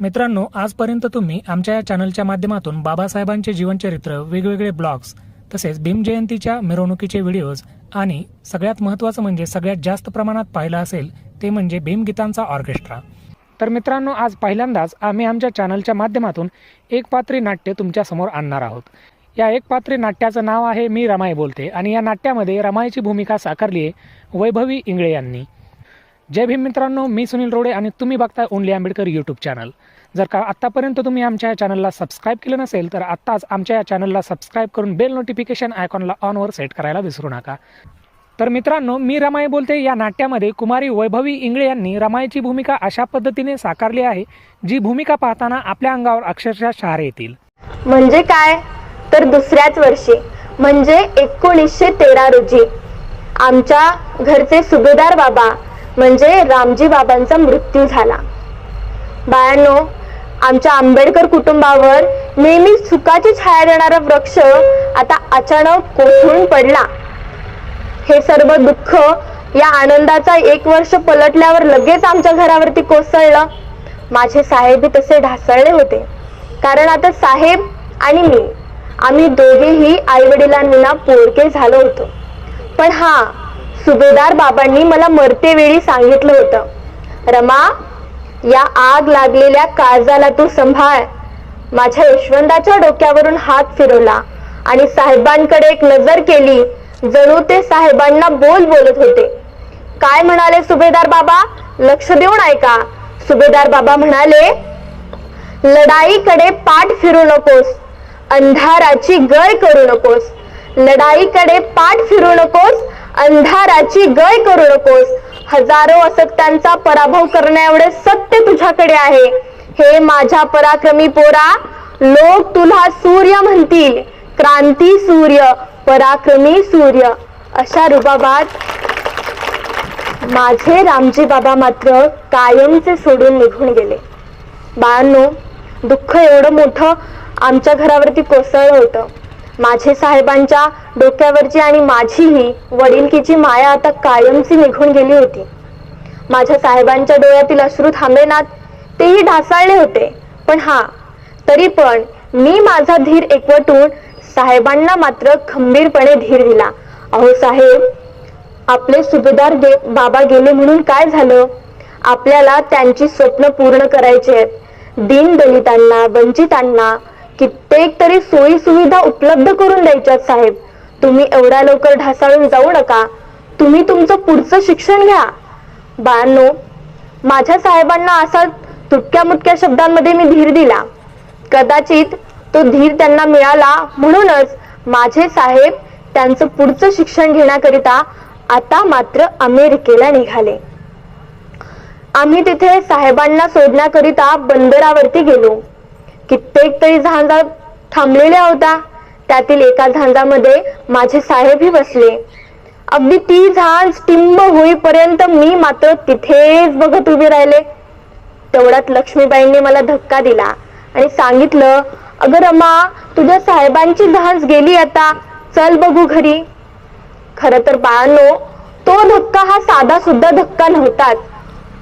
मित्रांनो आजपर्यंत तुम्ही आमच्या या चॅनलच्या माध्यमातून बाबासाहेबांचे जीवनचरित्र वेगवेगळे ब्लॉग्स तसेच भीमजयंतीच्या मिरवणुकीचे व्हिडिओज आणि सगळ्यात महत्त्वाचं म्हणजे सगळ्यात जास्त प्रमाणात पाहिलं असेल ते म्हणजे भीमगीतांचा ऑर्केस्ट्रा. तर मित्रांनो आज पहिल्यांदाच आम्ही आमच्या चॅनलच्या माध्यमातून एक पात्री नाट्य तुमच्यासमोर आणणार आहोत. या एक पात्री नाट्याचं नाव आहे मी रमाई बोलते आणि या नाट्यामध्ये रमाईची भूमिका साकारली आहे वैभवी इंगळे यांनी. जय भीम मित्रांनो मी सुनील रोडे आणि तुम्ही बघताय ओनली आंबेडकर यूट्यूब चॅनल जर का आत्तापर्यंत तुम्ही आमच्या या चॅनलला सबस्क्राईब केलं नसेल तर आत्ताच आमच्या या चॅनलला सबस्क्राईब करून बेल नोटिफिकेशन आयकॉनला ऑनवर सेट करायला विसरू नका. तर मित्रांनो मी रमाई बोलते. या नाट्यामध्ये कुमारी वैभवी इंगळे यांनी रमाईची भूमिका अशा पद्धतीने साकारली आहे जी भूमिका पाहताना आपल्या अंगावर अक्षरशः शहार येतील. म्हणजे काय? तर दुसऱ्याच वर्षी म्हणजे एकोणीसशे तेरा रोजी आमच्या घरचे सुभेदार बाबा म्हणजे रामजी बाबांचा मृत्यू झाला. बाळांनो आमच्या आंबेडकर कुटुंबावर नेहमी सुखाची छाया देणारा वृक्ष आता अचानक कोसळून पडला. हे सर्व दुःख या आनंदाचा एक वर्ष पलटल्यावर लगेच आमच्या घरावरती कोसळलं. माझे साहेबही तसे ढासळले होते. कारण आता साहेब आणि मी आम्ही दोघेही आई वडिलांना पोरके झालो होतो. पण हा सुभेदार बाबांनी मला मरते वेळी सांगितलं होतं. रमा या आग लागलेल्या काळजाला तू संभाळ. माझ्या यशवंताच्या डोक्यावरून हात फिरवला आणि साहेबांकडे एक नजर केली जणू ते साहेबांना बोल बोलत होते. काय म्हणाले सुभेदार बाबा? लक्ष देऊन ऐका. सुभेदार बाबा म्हणाले लढाईकडे पाठ फिरू नकोस. अंधाराची गय करू नकोस. लढाईकडे पाठ फिरू नकोस अंधाराची गय करू नकोस. हजारो असक्तांचा पराभव करण्या एवढे सत्य तुझ्याकडे आहे. हे माझ्या पराक्रमी पोरा लोक तुला सूर्य म्हणतील. क्रांती सूर्य पराक्रमी सूर्य. अशा रुबाबात माझे रामजी बाबा मात्र कायमचे सोडून निघून गेले. बाळांनो दुःख एवढं मोठं आमच्या घरावरती कोसळलं होतं. माझे साहेबांच्या डोक्यावरची आणि माझीही वडिलकीची माया आता कायमची निघून गेली होती. माझ्या साहेबांच्या डोळ्यातील अश्रू थांबेनात तेही ढासाळले होते. पण हा तरी पण मी माझा धीर एकवटून साहेबांना मात्र खंबीरपणे धीर दिला. अहो साहेब आपले सुभेदार देव बाबा गेले म्हणून काय झालं? आपल्याला त्यांची स्वप्न पूर्ण करायची आहेत. दीन दलितांना वंचितांना कित्येक तरी सोयी सुविधा उपलब्ध करून द्यायच्यात साहेब. तुम्ही एवढ्या लवकर ढासाळून जाऊ नका. तुम्ही तुमचं पुढचं शिक्षण घ्या. बाळांनो माझ्या साहेबांना असा तुटक्या मुटक्या शब्दांमध्ये मी धीर दिला. कदाचित तो धीर त्यांना मिळाला म्हणूनच माझे साहेब त्यांचं पुढचं शिक्षण घेण्याकरिता आता मात्र अमेरिकेला निघाले. आम्ही तिथे साहेबांना सोडण्याकरिता बंदरावरती गेलो. कित्येक तरी झांजा थांबलेल्या होता. त्यातील एका झांजामध्ये माझे साहेबही बसले. अगदी ती झांज टिंब होईपर्यंत मी मात्र तिथेच बघत उभे राहिले. तेवढ्यात लक्ष्मीबाईंनी मला धक्का दिला आणि सांगितलं अगं रमा तुझ्या साहेबांची जहाज गेली आता. चल बघू घरी. खर तर बाळांनो तो धक्का हा साधा सुद्धा धक्का नव्हताच.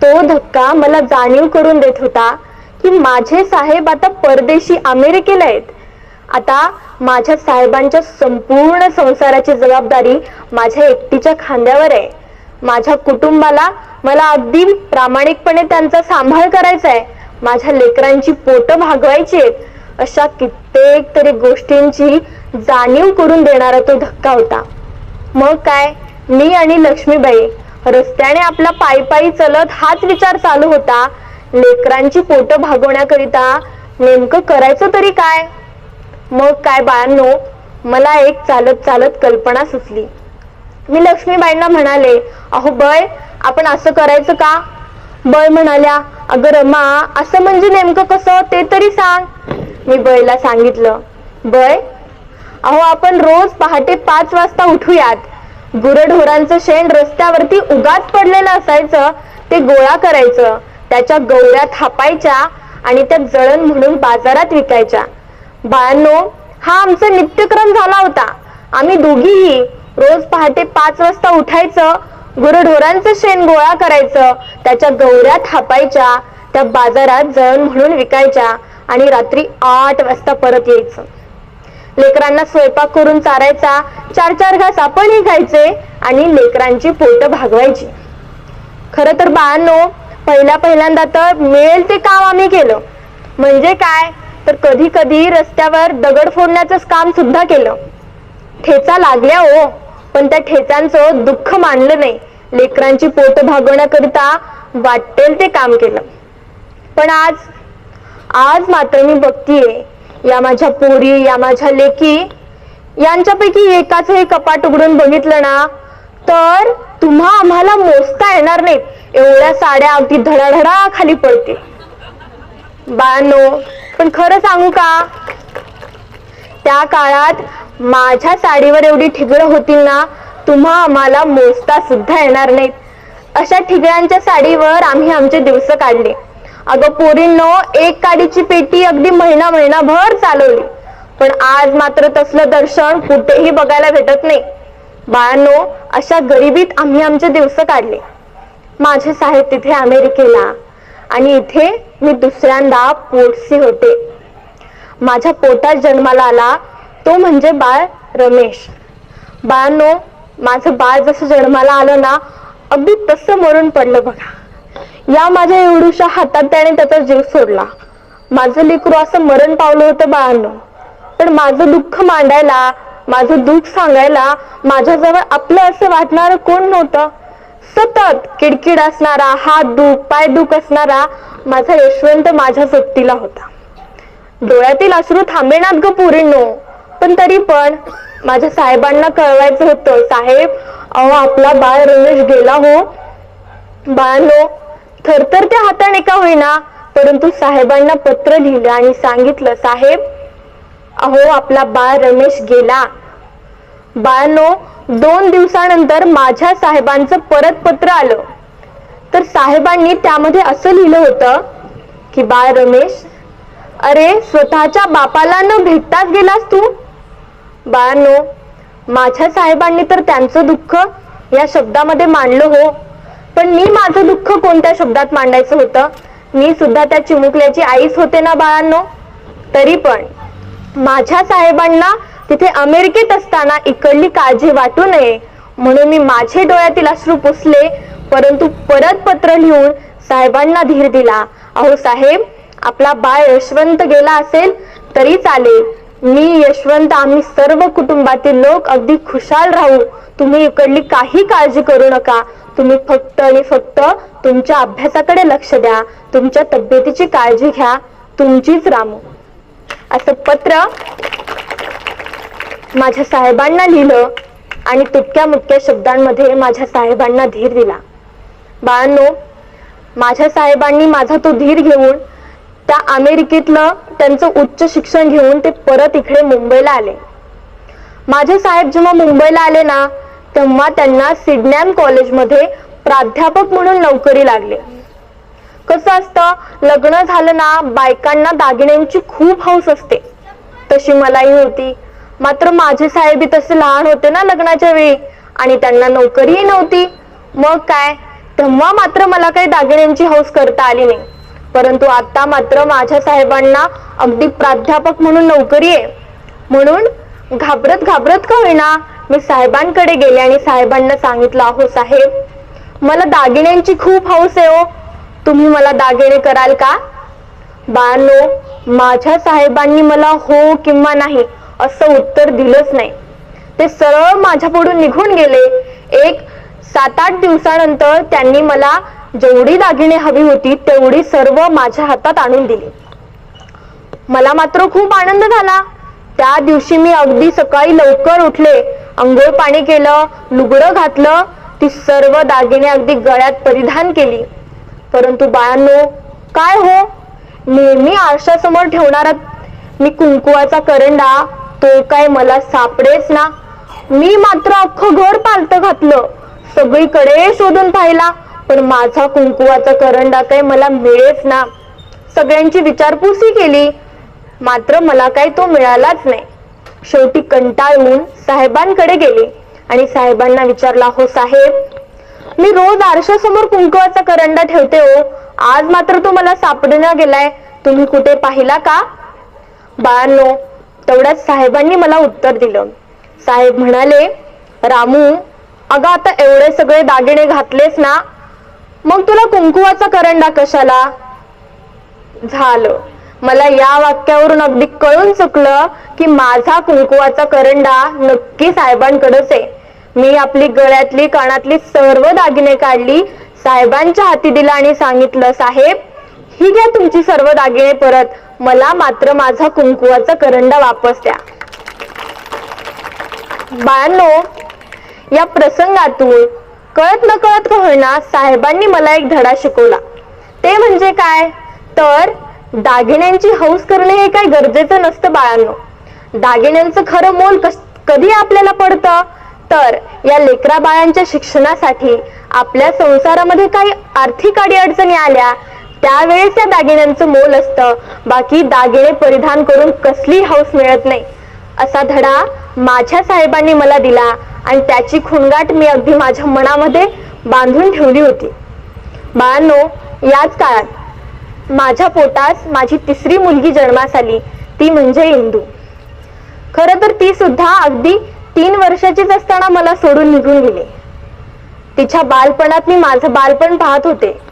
तो धक्का मला जाणीव करून देत होता. की माझे साहेब आता परदेशी अमेरिकेला आहेत. आता माझ्या साहेबांच्या संपूर्ण संसाराची जबाबदारी माझ्या एकटीच्या खांद्यावर आहे. माझ्या कुटुंबाला मला अगदी प्रामाणिकपणे त्यांचा सांभाळ करायचा आहे. माझ्या लेकरांची पोटं भागवायची आहेत. अशा कित्येक तरी गोष्टींची जाणीव करून देणारा तो धक्का होता. मग काय? मी आणि लक्ष्मीबाई रस्त्याने आपला पायी पायी चलत हाच विचार चालू होता. लेकरांची पोटं भागवण्याकरिता नेमकं करायचं तरी काय? मग काय बाळांनो मला एक चालत चालत कल्पना सुचली. मी लक्ष्मीबाईंना म्हणाले अहो बय आपण असं करायचं का? बय म्हणाल्या अगं रमा असं म्हणजे नेमकं कसं? ते तरी सांग. मी बयला सांगितलं बय अहो आपण रोज पहाटे पाच वाजता उठूयात. गुरढोरांचं शेण रस्त्यावरती उगाच पडलेलं असायचं ते गोळा करायचं. त्याच्या गौऱ्या थापायच्या आणि त्या जळण म्हणून बाजारात विकायच्या. बाळांनो हा आमचा नित्यक्रम झाला होता. आम्ही दोघीही रोज पहाटे पाच वाजता उठायचं गुरढोरांचं शेण गोळा करायचं त्याच्या गौऱ्या थापायच्या त्या बाजारात जळण म्हणून विकायच्या आणि रात्री आठ वाजता परत यायचं. लेकरांना स्वयंपाक करून चारायचा चार चार घास आपणही खायचे आणि लेकरांची पोट भागवायची. खरं तर बाळांनो पहिल्या पहिल्यांदा तर मिळेल ते काम आम्ही केलं. म्हणजे काय? तर कधी कधी रस्त्यावर दगड फोडण्याचं काम सुद्धा केलं. ठेचा लागल्या हो पण त्या ठेचांचं दुःख मानलं नाही. लेकरांची पोट भागवण्याकरिता वाटेल ते काम केलं. पण आज आज मात्र मी बघतीये या माझ्या पोरी या माझ्या लेकी यांच्यापैकी एकाच हे कपाट उघडून बघितलं ना तर तुम्हा आम्हाला मोजता येणार नाहीत. एवढ्या साड्या अगदी धडाधडा खाली पडतील. बाळांनो पण खरं सांगू का? त्या काळात माझ्या साडीवर एवढी ठिगळं होतील ना तुम्हा आम्हाला मोजता सुद्धा येणार नाहीत. अशा ठिगळ्यांच्या साडीवर आम्ही आमचे दिवस काढले. अगं पोरींनो एक काडीची पेटी अगदी महिना महिनाभर चालवली. पण आज मात्र तसलं दर्शन कुठेही बघायला भेटत नाही. बाळांनो अशा गरिबीत आम्ही आमचे दिवस काढले. माझे साहेब तिथे अमेरिकेला आणि इथे मी दुसऱ्यांदा पोटसी होते. माझ्या पोटात जन्माला आला तो म्हणजे बाळ रमेश. बाळांनो माझं बाळ जसं जन्माला आलं ना अगदी तसं मरून पडलं बघा. या माझ्या एवढूशा हातात त्याने त्याचा जीव सोडला. माझं लेकरू असं मरण पावलं होतं बाळांनो. पण माझं दुःख मांडायला माझं दुःख सांगायला माझ्याजवळ आपलं असं वाटणारं कोण नव्हतं? सतत किडकिड असणारा हात दुख पाय दुख असणारा माझा यशवंत माझ्या सोबतीला होता. डोळ्यातील अश्रू थांबेनात ग पुरींनो पण तरी पण माझ्या साहेबांना कळवायचं होतं. साहेब अहो आपला बाळ रमेश गेला हो. बाळांनो थरथर त्या हाताने का होईना परंतु साहेबांना पत्र लिहिलं आणि सांगितलं साहेब अहो आपला बाळ रमेश गेला. बाळांनो दोन दिवसानंतर माझ्या साहेबांचं परत पत्र आलं. तर साहेबांनी त्यामध्ये असं लिहिलं होतं की बाळ रमेश अरे स्वतःच्या बापाला न भेटताच गेलास तू? बाळांनो माझ्या साहेबांनी तर त्यांचं दुःख या शब्दामध्ये मांडलं हो. पण मी माझं दुःख कोणत्या शब्दात मांडायचं होतं? मी सुद्धा त्या चिमुकल्याची आईच होते ना बाळांनो? तरी पण माझ्या साहेबांना तिथे अमेरिकेत असताना इकडली काळजी वाटू नये. म्हणून मी माझे डोळ्यातील अश्रू पुसले परंतु परत पत्र लिहून साहेबांना धीर दिला. अहो साहेब आपला बाळ यशवंत गेला असेल तरी चालेल. मी यशवंत आम्ही सर्व कुटुंबातील लोक अगदी खुशाल राहू. तुम्ही इकडली काही काळजी करू नका. तुम्ही फक्त आणि फक्त तुमच्या अभ्यासाकडे लक्ष द्या. तुमच्या तब्येतीची काळजी घ्या. तुमचीच रामू. असं पत्र माझ्या साहेबांना लिहिलं आणि तुटक्या मुटक्या शब्दांमध्ये माझ्या साहेबांना धीर दिला. बाळांनो माझ्या साहेबांनी माझा तो धीर घेऊन त्या अमेरिकेतलं त्यांचं उच्च शिक्षण घेऊन ते परत इकडे मुंबईला आले. माझे साहेब जेव्हा मुंबईला आले ना तेव्हा त्यांना सिडनॅम कॉलेजमध्ये प्राध्यापक म्हणून नोकरी लागले. कसं असतं लग्न झालं ना बायकांना दागिन्यांची खूप हौस असते. तशी मलाही होती. मात्र माझे साहेबी तसे लहान होते ना लग्नाच्या वेळी. आणि त्यांना नोकरीही नव्हती. मग काय? तेव्हा मात्र मला काही दागिन्यांची हौस करता आली नाही. परंतु आता मात्र माझ्या साहेबांना अगदी प्राध्यापक म्हणून नोकरी आहे. म्हणून घाबरत घाबरत का होईना मी साहेबांकडे गेले आणि साहेबांना सांगितलं अहो साहेब मला दागिन्यांची खूप हौस आहे हो. तुम्ही मला दागिने कराल का? बाळांनो माझ्या साहेबांनी मला हो किंवा नाही असं उत्तर दिलंच नाही. ते सरळ माझ्या पुढून निघून गेले. एक सात आठ दिवसानंतर त्यांनी मला जेवढी दागिने हवी होती तेवढी सर्व माझ्या हातात आणून दिली. मला मात्र खूप आनंद झाला. त्या दिवशी मी अगदी सकाळी लवकर उठले. अंघोळ पाणी केलं लुगडं घातलं ती सर्व दागिने अगदी गळ्यात परिधान केली. परंतु बाळांनो काय हो? नेहमी आरशासमोर ठेवणारा मी कुंकुवाचा करंडा तो काय मला सापडेच ना. मी मात्र अख्खं घर पालत घातलं. सगळीकडे शोधून पाहिला पण माझा कुंकुवाचा करंडा काय मला मिळेच ना. सगळ्यांची विचारपूसही केली मात्र मला काही तो मिळालाच नाही. शेवटी कंटाळून साहेबांकडे गेले आणि साहेबांना विचारला हो साहेब मी रोज आरशासमोर कुंकवाचा करंडा ठेवते हो. आज मात्र तो मला सापडण्यात गेलाय. तुम्ही कुठे पाहिला का? बाळांनो तेवढ्याच साहेबांनी मला उत्तर दिलं. साहेब म्हणाले रामू अगं आता एवढे सगळे दागिने घातलेस ना मग तुला कुंकुवाचा करंडा कशाला? झालं. मला या वाक्यावरून अगदी कळून चुकलं की माझा कुंकुवाचा करंडा नक्की साहेबांकडेच आहे. मी आपली गळ्यातली कानातली सर्व दागिने काढली साहेबांच्या हाती दिला आणि सांगितलं साहेब ही घ्या तुमची सर्व दागिने परत. मला मात्र माझा कुंकुवाचा करंडा वापस द्या. बाळांनो या प्रसंगातून कळत न कळत का होईना साहेबांनी मला एक धडा शिकवला. ते म्हणजे काय? तर दागिन्यांची हौस करणे हे काय गरजेचं नसतं बाळांनो. दागिन्यांचं खरं मोल कस कधी आपल्याला पडतं? तर या लेकरा बाळांच्या शिक्षणासाठी आपल्या संसारामध्ये काही आर्थिक अडीअडचणी आल्या त्यावेळेस त्या दागिन्यांचं मोल असतं. बाकी दागिने परिधान करून कसली हौस मिळत नाही. असा धडा माझ्या साहेबांनी मला दिला आणि त्याची खुणगाट मी अगदी माझ्या मनामध्ये बांधून ठेवली होती. बाळांनो याच काळात माझ्या पोटास माझी तिसरी मुलगी जन्मास आली. ती म्हणजे इंदू. खरं तर ती सुद्धा अगदी तीन वर्षाचीच असताना मला सोडून निघून गेली. तिच्या बालपणात मी माझं बालपण पाहत होते.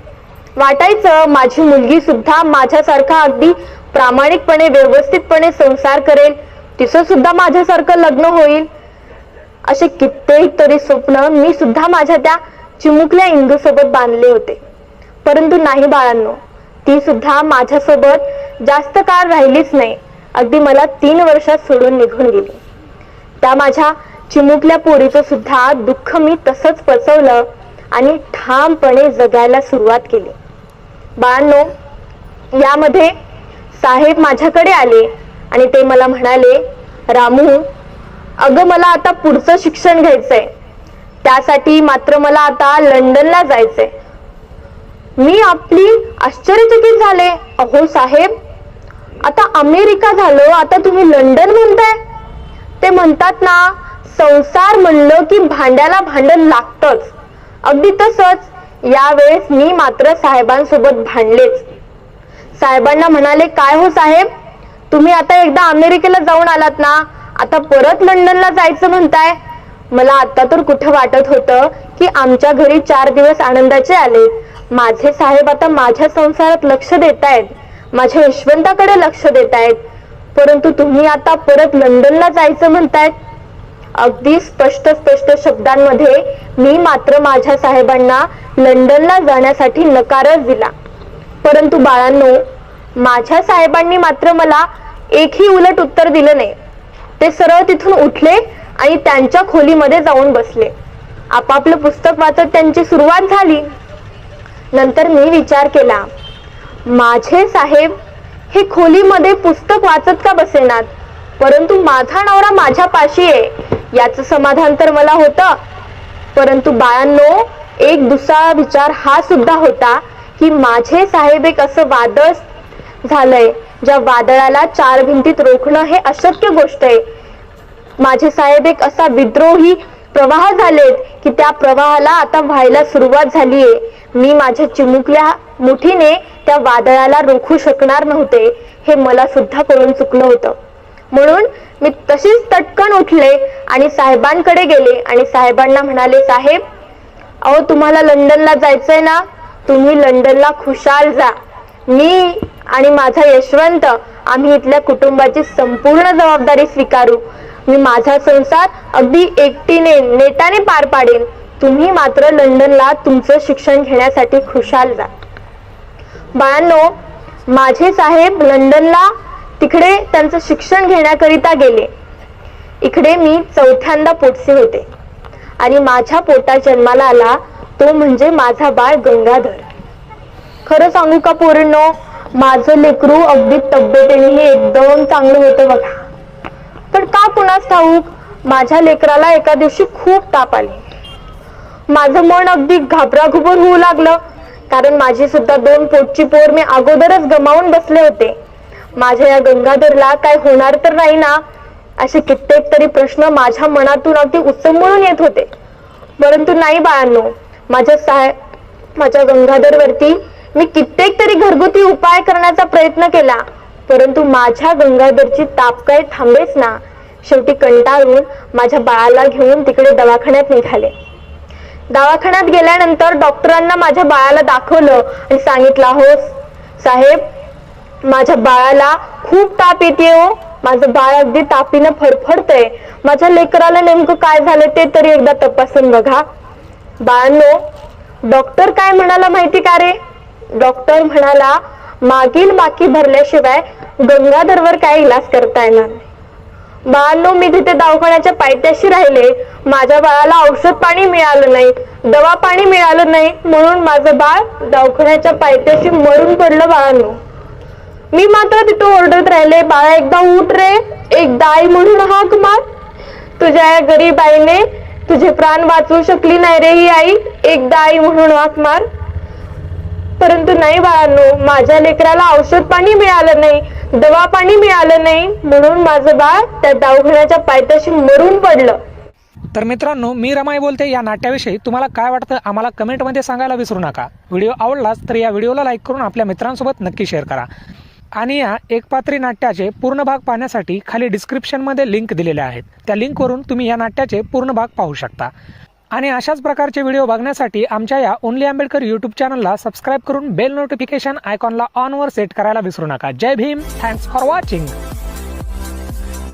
वाटायचं माझी मुलगी सुद्धा माझ्यासारखा अगदी प्रामाणिकपणे व्यवस्थितपणे संसार करेल. तिचं सुद्धा माझ्यासारखं लग्न होईल. असे कित्येक तरी स्वप्न मी सुद्धा माझ्या त्या चिमुकल्या इंदू सोबत बांधले होते. परंतु नाही बाळांनो ती सुद्धा माझ्यासोबत जास्त काळ राहिलीच नाही. अगदी मला तीन वर्षात सोडून निघून गेली. त्या माझ्या चिमुकल्या पोरीचं सुद्धा दुःख मी तसंच पचवलं आणि ठामपणे जगायला सुरुवात केली. बाळांनो यामध्ये साहेब माझ्याकडे आले आणि ते मला म्हणाले रामू अगं मला आता पुढचं शिक्षण घ्यायचंय. त्यासाठी मात्र मला आता लंडनला जायचंय. मी आपली आश्चर्यचकित झाले. अहो साहेब आता अमेरिका झालो आता तुम्ही लंडन म्हणताय. ते म्हणतात ना संसार म्हणलं की भांड्याला भांडण लागतच. अगदी तसंच यावेळेस मी मात्र साहेबांसोबत भांडलेच. साहेबांना म्हणाले काय हो साहेब? तुम्ही आता एकदा अमेरिकेला जाऊन आलात ना? आता परत लंडनला जायचं म्हणताय? मला आता तर कुठं वाटत होतं की आमच्या घरी चार दिवस आनंदाचे आले माझे साहेब आता माझ्या संसारात लक्ष देत आहेत माझ्या यशवंताकडे लक्ष देत आहेत परंतु तुम्ही आता परत लंडनला जायचं म्हणतायत? अगदी स्पष्ट स्पष्ट शब्दांमध्ये मी मात्र माझ्या साहेबांना लंडनला जाण्यासाठी नकारच दिला. परंतु बाळांनो माझ्या साहेबांनी मात्र मला एकही उलट उत्तर दिलं नाही. ते सरळ तिथून उठले आणि त्यांच्या खोलीमध्ये जाऊन बसले. आपापलं पुस्तक वाचत त्यांची सुरुवात झाली. नंतर मी विचार केला माझे साहेब हे खोलीमध्ये पुस्तक वाचत का बसेनात? परंतु माझा नवरा माझ्या पाशी आहे. याचं समाधान तर मला होतं. परंतु बाळांनो एक दुसरा विचार हा सुद्धा होता की माझे साहेब एक असं वादळ झालंय ज्या वादळाला चार भिंतीत रोखणं हे अशक्य गोष्ट आहे. माझे साहेब एक असा विद्रोही प्रवाह झालेत की त्या प्रवाहाला आता व्हायला सुरुवात झालीये. मी माझ्या चिमुकल्या मुठीने त्या वादळाला रोखू शकणार नव्हते हे मला सुद्धा कळून चुकलं होतं. म्हणून मी तशीच तटकन उठले आणि साहेबांकडे गेले आणि साहेबांना म्हणाले साहेब अहो तुम्हाला लंडनला जायचंय ना? तुम्ही लंडनला खुशाल जा. मी आणि माझा यशवंत आम्ही इथल्या कुटुंबाची संपूर्ण जबाबदारी स्वीकारू. मी माझा संसार अगदी एकटीने नेटाने पार पाडेन. तुम्ही मात्र लंडनला तुमचं शिक्षण घेण्यासाठी खुशाल जा. बाळांनो माझे साहेब लंडनला तिकडे त्यांचं शिक्षण घेण्याकरिता गेले. इकडे मी चौथ्यांदा पोटसे होते. आणि माझ्या पोटात जन्माला आला तो म्हणजे माझा बाळ गंगाधर. खरं सांगू का पोरींनो माझं लेकरू अगदी तब्येतीने एकदम चांगलं होतं बघा. पण का कुणास ठाऊक? माझ्या लेकराला एका दिवशी खूप ताप आले. माझं मन अगदी घाबराघुबर होऊ लागलं. कारण माझी सुद्धा दोन पोटची पोर मी अगोदरच गमावून बसले होते. माझ्या या गंगाधरला काय होणार तर नाही ना? असे कित्येक तरी प्रश्न माझ्या मनातून अगदी उत्समळून येत होते. परंतु नाही बाळांनो माझ्या साय माझ्या गंगाधरवरती मी कित्येक तरी घरगुती उपाय करण्याचा प्रयत्न केला. परंतु माझ्या गंगाधरची ताप काय थांबेच ना. शेवटी कंटाळून माझ्या बाळाला घेऊन तिकडे दवाखान्यात निघाले. दवाखान्यात गेल्यानंतर डॉक्टरांना माझ्या बाळाला दाखवलं आणि सांगितलं हो साहेब माझ्या बाळाला खूप ताप येते हो. माझं बाळ अगदी तापीनं फडफडतंय. माझ्या लेकराला नेमकं काय झालं ते तरी एकदा तपासून बघा. बाळांनो डॉक्टर काय म्हणाला माहिती का रे? डॉक्टर म्हणाला मागील बाकी भरल्याशिवाय गंगाधरवर काय इलाज करता येणार नाही. बाळांनो मी तिथे दवाखान्याच्या पायथ्याशी राहिले. माझ्या बाळाला औषध पाणी मिळालं नाही दवा पाणी मिळालं नाही म्हणून माझं बाळ दवाखान्याच्या पायथ्याशी मरून पडलं बाळांनो. मी मात्र तिथं ओरडत राहिले. बाळा एकदा उठ रे. एकदा आई म्हणून हाक मार. तुझ्या या गरीब आईने तुझे प्राण वाचवू शकली नाही रे ही आई. एकदा आई म्हणून हाक मार. परंतु नाही बाळांनो माझ्या लेकराला औषध पाणी मिळालं नाही दवा पाणी मिळालं नाही. म्हणून माझं बाळ त्या दवाखान्याच्या पायथ्याशी मरून पडलं. तर मित्रांनो मी रमाई बोलते. या नाट्याविषयी तुम्हाला काय वाटतं आम्हाला कमेंटमध्ये सांगायला विसरू नका. व्हिडिओ आवडलाच तर या व्हिडिओला लाईक करून आपल्या मित्रांसोबत नक्की शेअर करा. आणि या एकपात्री नाट्याचे पूर्ण भाग पाहण्यासाठी खाली डिस्क्रिप्शनमध्ये लिंक दिलेल्या आहेत. त्या लिंकवरून तुम्ही या नाट्याचे पूर्ण भाग पाहू शकता. आणि अशाच प्रकारचे व्हिडिओ बघण्यासाठी आमच्या या ओनली आंबेडकर यूट्यूब चॅनलला सबस्क्राईब करून बेल नोटिफिकेशन आयकॉनला ऑनवर सेट करायला विसरू नका. जय भीम. Thanks for watching